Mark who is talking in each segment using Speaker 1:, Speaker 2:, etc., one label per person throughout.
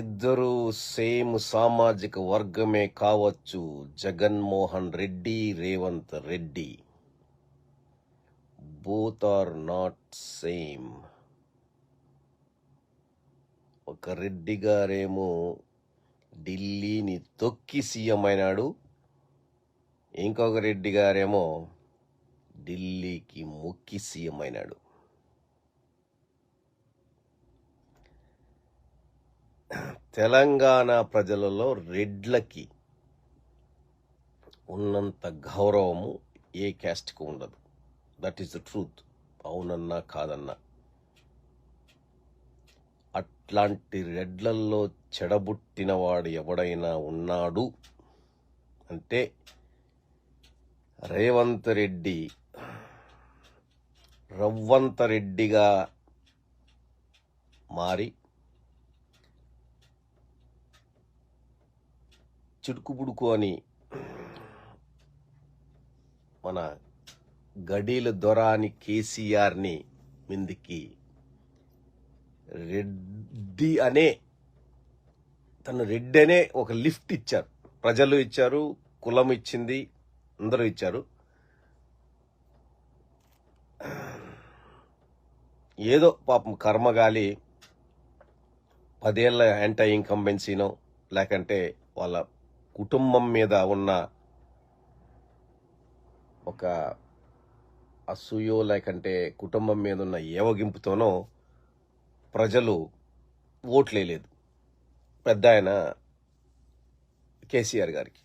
Speaker 1: ఇద్దరు సేమ్ సామాజిక వర్గమే కావచ్చు. Jaganmohan Reddy Revanth Reddy. Both are not same ఒక రెడ్డి గారేమో ఢిల్లీని తొక్కి సీఎం అయినాడు. ఇంకొక రెడ్డి గారేమో ఢిల్లీకి మొక్కి సీఎం అయినాడు. తెలంగాణ ప్రజలలో రెడ్లకి ఉన్నంత గౌరవము ఏ క్యాస్ట్కి ఉండదు. దట్ ఈస్ ద ట్రూత్ అవునన్నా కాదన్నా. అట్లాంటి రెడ్లల్లో చెడబుట్టిన వాడు ఎవడైనా ఉన్నాడు అంటే రేవంత్ రెడ్డి రవ్వంత రెడ్డిగా మారి చిడుకుబుడుకు అని మన గడీల దొర అని కేసీఆర్ని మిందికి రెడ్డి అనే తను రెడ్డి అనే ఒక లిఫ్ట్ ఇచ్చారు. ప్రజలు ఇచ్చారు కులం ఇచ్చింది అందరూ ఇచ్చారు. ఏదో పాపం కర్మగాలి పదేళ్ళ యాంటీ ఇన్కంబెన్సీనో లేకంటే వాళ్ళ కుటుంబం మీద ఉన్న ఒక అసూయో లేకంటే కుటుంబం మీద ఉన్న ఏవగింపుతోనో ప్రజలు ఓట్లేయలేదు. పెద్ద ఆయన కేసీఆర్ గారికి.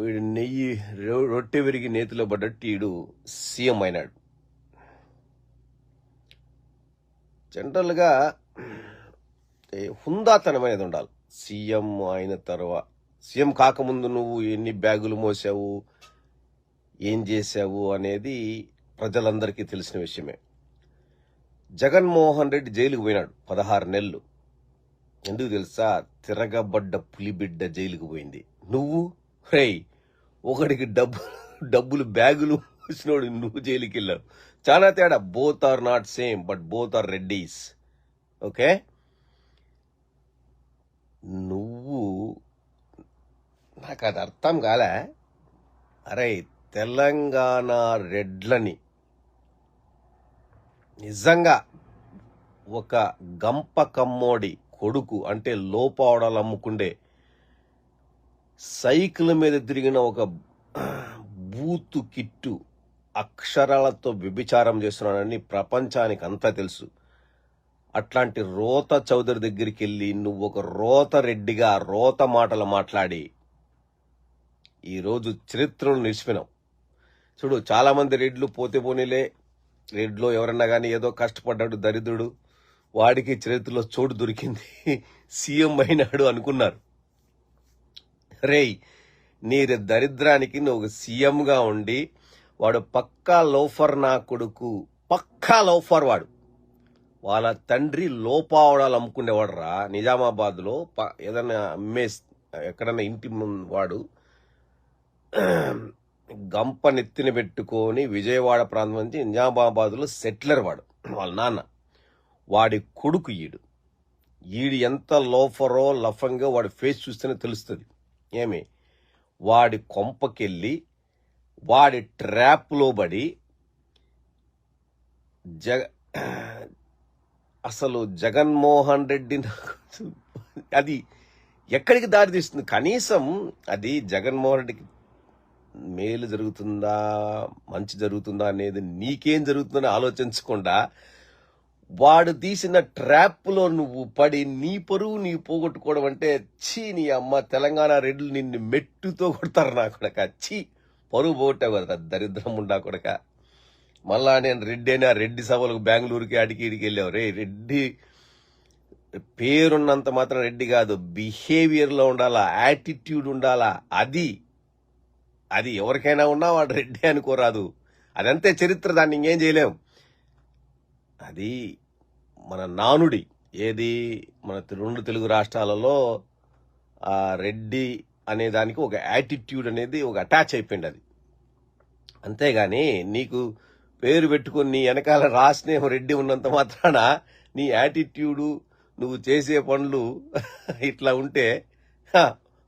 Speaker 1: వీడు నెయ్యి రొట్టె విరిగి నేతిలో పడ్డట్టు వీడు సీఎం అయినాడు. జనరల్గా హుందాతనం అనేది ఉండాలి. సీఎం అయిన తర్వాత సీఎం కాకముందు నువ్వు ఎన్ని బ్యాగులు మోసావు ఏం చేశావు అనేది ప్రజలందరికీ తెలిసిన విషయమే. జగన్మోహన్ రెడ్డి జైలుకు పోయినాడు పదహారు నెలలు. ఎందుకు తెలుసా? తిరగబడ్డ పులిబిడ్డ జైలుకు పోయింది. నువ్వు? రై ఒకడికి డబ్బు డబ్బులు బ్యాగులు వచ్చినోడు నువ్వు జైలుకి వెళ్ళావు చాలా తేడా. Both are not same but both are Reddys. Okay? నువ్వు నాకు అది అర్థం కాలే. అరే తెలంగాణ రెడ్లని నిజంగా ఒక గంప కమ్మోడి కొడుకు అంటే లోపావడాలు అమ్ముకుండే సైకిల్ మీద తిరిగిన ఒక బూతు కిట్టు అక్షరాలతో వ్యభిచారం చేస్తున్నాడని ప్రపంచానికి అంతా తెలుసు. అట్లాంటి రోత చౌదరి దగ్గరికి వెళ్ళి నువ్వు ఒక రోత రెడ్డిగా రోత మాటలు మాట్లాడి ఈరోజు చరిత్రను నిలిచిపోయినావు. చూడు చాలామంది రెడ్లు పోతే పోనీలే. రెడ్లో ఎవరన్నా కానీ ఏదో కష్టపడ్డాడు దరిద్రుడు. వాడికి చరిత్రలో చోటు దొరికింది. సీఎం అయినాడు అనుకున్నారు. రేయ్ నీ దరిద్రానికి నువ్వు ఒక సీఎంగా ఉండి వాడు పక్కా లోఫర్ నా కొడుకు. పక్కా లోఫర్ వాడు. వాళ్ళ తండ్రి లోపావడాలు అమ్ముకునేవాడు రా నిజామాబాద్లో ప- ఏదైనా అమ్మే ఎక్కడన్నా ఇంటి ముందు వాడు గంప నెత్తిన పెట్టుకొని విజయవాడ ప్రాంతం నుంచి నిజామాబాద్లో సెటిలర్ వాడు వాళ్ళ నాన్న. వాడి కొడుకు ఈడు. ఈడు ఎంత లోఫరో లఫంగో వాడి ఫేస్ చూస్తేనే తెలుస్తుంది. ఏమి? వాడి కొంపకెళ్ళి వాడి ట్రాప్లో పడి జగ అసలు జగన్మోహన్ రెడ్డి నాకు అది ఎక్కడికి దారి తీస్తుంది? కనీసం అది జగన్మోహన్ రెడ్డికి మేలు జరుగుతుందా మంచి జరుగుతుందా అనేది నీకేం జరుగుతుందని ఆలోచించకుండా వాడు తీసిన ట్రాప్లో నువ్వు పడి నీ పరువు నీ పోగొట్టుకోవడం అంటే చీ నీ అమ్మ తెలంగాణ రెడ్లు నిన్ను మెట్టుతో కొడతారు నా కొడక. చీ పరువు పోగొట్టావు కదా దరిద్రం ఉండా కొడక. మళ్ళా నేను రెడ్డి అయినా రెడ్డి సభలకు బెంగళూరుకి అడికి ఇడికి వెళ్ళావు. రే రెడ్డి పేరున్నంత మాత్రం రెడ్డి కాదు. బిహేవియర్లో ఉండాలా యాటిట్యూడ్ ఉండాలా అది. అది ఎవరికైనా ఉన్నా వాడు రెడ్డి అనుకోరాదు అదంతే చరిత్ర దాన్ని ఇంకేం చేయలేం. అది మన నానుడి ఏది మన రెండు తెలుగు రాష్ట్రాలలో రెడ్డి అనే దానికి ఒక యాటిట్యూడ్ అనేది ఒక అటాచ్ అయిపోయింది అది. అంతేగాని నీకు పేరు పెట్టుకొని నీ వెనకాల రాసినేమో రెడ్డి ఉన్నంత మాత్రాన నీ యాటిట్యూడు నువ్వు చేసే పనులు ఇట్లా ఉంటే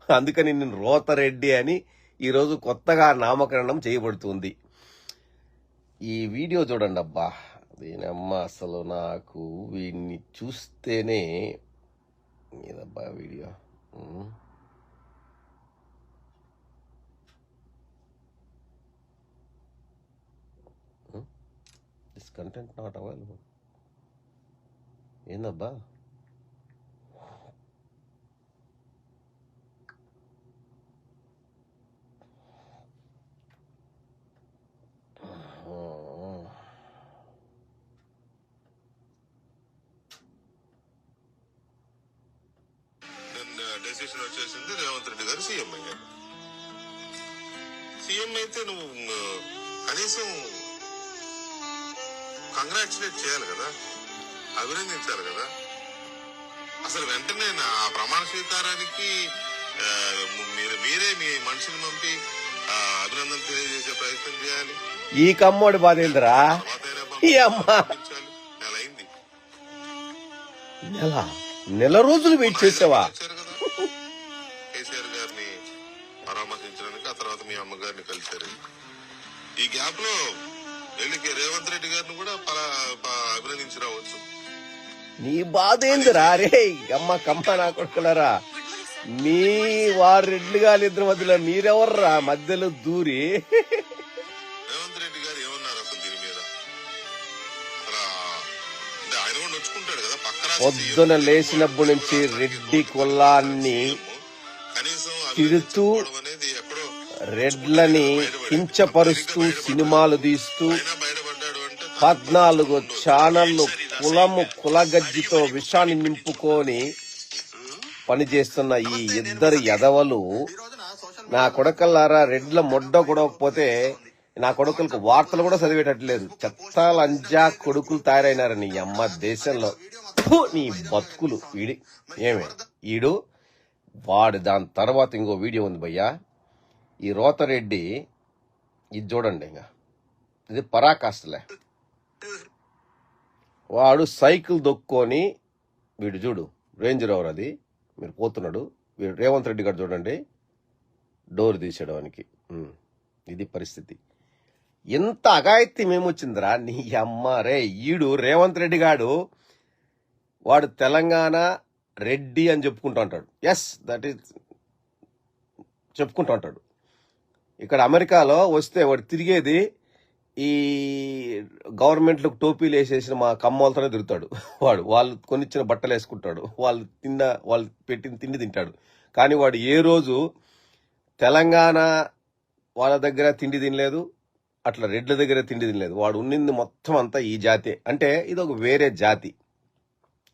Speaker 1: అందుకని నేను రోతరెడ్డి అని ఈరోజు కొత్తగా నామకరణం చేయబడుతుంది. ఈ వీడియో చూడండి అబ్బా. దీనమ్మ అసలు నాకు వీడిని చూస్తేనే ఇదబ్బా వీడియో. కంటెంట్ నాట్ అవైలబుల్ ఏందబ్బా?
Speaker 2: డెసిషన్ uh, వచ్చేసింది రేవంత్ రెడ్డి గారు సీఎం అయ్యారు. సీఎం అయితే నువ్వు కనీసం కంగ్రాచులేట్ చేయాలి కదా. అభినందించాలి కదా. అసలు వెంటనే నా ఆ ప్రమాణ స్వీకారానికి మీరు మీరే మీ మనుషులు పంపి అభినందన తెలియజేసే ప్రయత్నం చేయాలి.
Speaker 1: ఈ కమ్మోడి బాధ ఏందిరా?
Speaker 2: తర్వాత అయినా
Speaker 1: ఈ అమ్మ.
Speaker 2: పంపించాలి. నెల అయింది.
Speaker 1: నెల నెల రోజులు వెయిట్ చేసావా? నీ బాధ ఏందిరా రే అమ్మ కమ్మ నా కొడుకులరా. మీ వారు రెడ్లు గాలి ఇద్దరు మధ్యలో మీరెవర్రా? మధ్యలో దూరి.
Speaker 2: రేవంత్ రెడ్డి గారు ఏమన్నారు అసలు దీని మీద? అసలు అంటే ఆయన కూడా నొచ్చుకుంటాడు కదా పక్క రాష్ట్ర
Speaker 1: పొద్దున లేచినప్పటి నుంచి రెడ్డి కులాన్ని
Speaker 2: కనీసం
Speaker 1: తిడుతూ
Speaker 2: అభినందించకపోవడం అనేది ఎక్కడో
Speaker 1: రెడ్లని కించపరుస్తూ సినిమాలు తీస్తూ
Speaker 2: అయినా బయటపడ్డాడు అంటే
Speaker 1: పద్నాలుగు ఛానళ్ళు కులము కులగజ్జితో విషాన్ని నింపుకొని పనిచేస్తున్న ఈ ఇద్దరు ఎదవలు నా కొడుకల్లారా రెడ్ల మొడ్డ కొడకపోతే నా కొడుకులకు వార్తలు కూడా చదివేటట్లేదు. చెత్తాలంజా కొడుకులు తయారైనారు నీ అమ్మ దేశంలో. నీ బతుకులు. వీడి ఏమే? ఈడు వాడు దాని తర్వాత ఇంకో వీడియో ఉంది భయ్యా. ఈ రోతరెడ్డి ఇది చూడండి ఇంకా. ఇది పరాకాష్ఠలే. వాడు సైకిల్ దొక్కొని వీడు చూడు రేంజ్ రోవర్ అది మీరు పోతున్నాడు వీడు రేవంత్ రెడ్డి గారు చూడండి డోర్ తీసేయడానికి ఇది పరిస్థితి. ఎంత అగాయత్యం మేమొచ్చిందిరా నీ అమ్మ రే ఈడు రేవంత్ రెడ్డి గాడు వాడు తెలంగాణ రెడ్డి అని చెప్పుకుంటూ ఉంటాడు. ఎస్ దట్ ఈస్ చెప్పుకుంటూ ఉంటాడు. ఇక్కడ అమెరికాలో వస్తే వాడు తిరిగేది ఈ గవర్నమెంట్లకు టోపీలు వేసేసిన మా కమ్మలతోనే తిరుగుతాడు. వాడు వాళ్ళు కొనిచ్చిన బట్టలు వేసుకుంటాడు. వాళ్ళు తిన్న వాళ్ళు పెట్టిన తిండి తింటాడు. కానీ వాడు ఏ రోజు తెలంగాణ వాళ్ళ దగ్గర తిండి తినలేదు అట్లా రెడ్ల దగ్గర తిండి తినలేదు. వాడు ఉన్నింది మొత్తం అంతా ఈ జాతే. అంటే ఇది ఒక వేరే జాతి.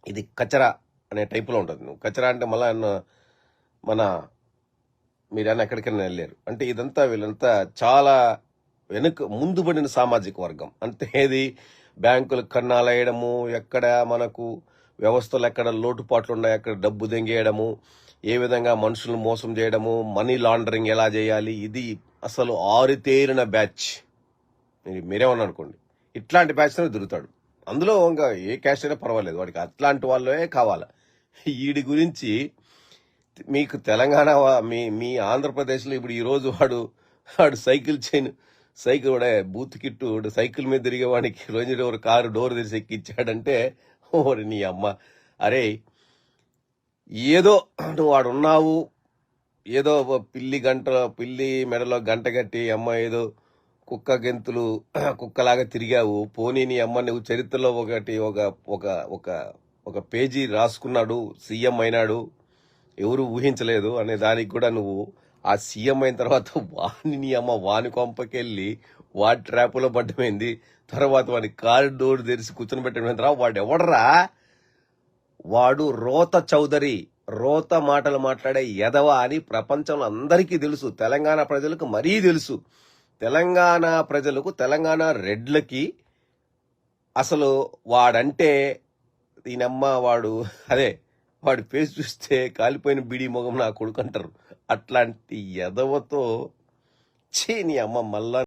Speaker 1: ఇది కచరా అనే టైపులో ఉంటుంది. నువ్వు కచరా అంటే మళ్ళీ అన్న- మన మీరన్నా ఎక్కడికైనా వెళ్ళారు. అంటే ఇదంతా వీళ్ళంతా చాలా వెనుక ముందు పడిన సామాజిక వర్గం. అంటే ఏది? బ్యాంకులు కన్నాలేయడము ఎక్కడ మనకు వ్యవస్థలు ఎక్కడ లోటుపాట్లు ఉన్నాయి ఎక్కడ డబ్బు దెంగేయడము ఏ విధంగా మనుషులను మోసం చేయడము మనీ లాండరింగ్ ఎలా చేయాలి ఇది అసలు ఆరితేరిన బ్యాచ్. మీరేమని అనుకోండి. ఇట్లాంటి బ్యాచ్ తిరుగుతాడు. అందులో ఇంకా ఏ క్యాస్ట్ అయినా పర్వాలేదు. వాడికి అట్లాంటి వాళ్ళే కావాలి? వీడి గురించి మీకు తెలంగాణ మీ మీ ఆంధ్రప్రదేశ్లో ఇప్పుడు ఈరోజు వాడు వాడు సైకిల్ చైన్ సైకిల్ వాడే బూత్ కిట్టు సైకిల్ మీద తిరిగేవాడికి రోజు డోర్ కారు డోర్ తెరిచి ఎక్కిచ్చాడంటే ఓరి నీ అమ్మ. అరే ఏదో నువ్వు వాడున్నావు ఏదో పిల్లి గంట పిల్లి మెడలో గంట కట్టి అమ్మ ఏదో కుక్క గెంతులు కుక్కలాగా తిరిగావు. పోనీ నీ అమ్మ నువ్వు చరిత్రలో ఒకటి ఒక ఒక ఒక ఒక పేజీ రాసుకున్నాడు సీఎం అయినాడు. ఎవరు ఊహించలేదు అనే దానికి కూడా నువ్వు ఆ సీఎం అయిన తర్వాత వాణిని అమ్మ వాని కొంపకెళ్ళి వాడి ట్రాపులో పడ్డమైంది. తర్వాత వాడి కారు డోర్ తెరిచి కూర్చొని పెట్టడం తర్వాత వాడు ఎవడరా? వాడు రోత చౌదరి. రోత మాటలు మాట్లాడే ఎదవ అని ప్రపంచంలో అందరికీ తెలుసు. తెలంగాణ ప్రజలకు మరీ తెలుసు. తెలంగాణ ప్రజలకు తెలంగాణ రెడ్లకి అసలు వాడంటే ఈయనమ్మ వాడు అదే వాడి ఫేస్ చూస్తే కాలిపోయిన బిడి మొగం నా కొడుకు అంటారు. అట్లాంటి ఎదవతో చీని అమ్మ మళ్ళా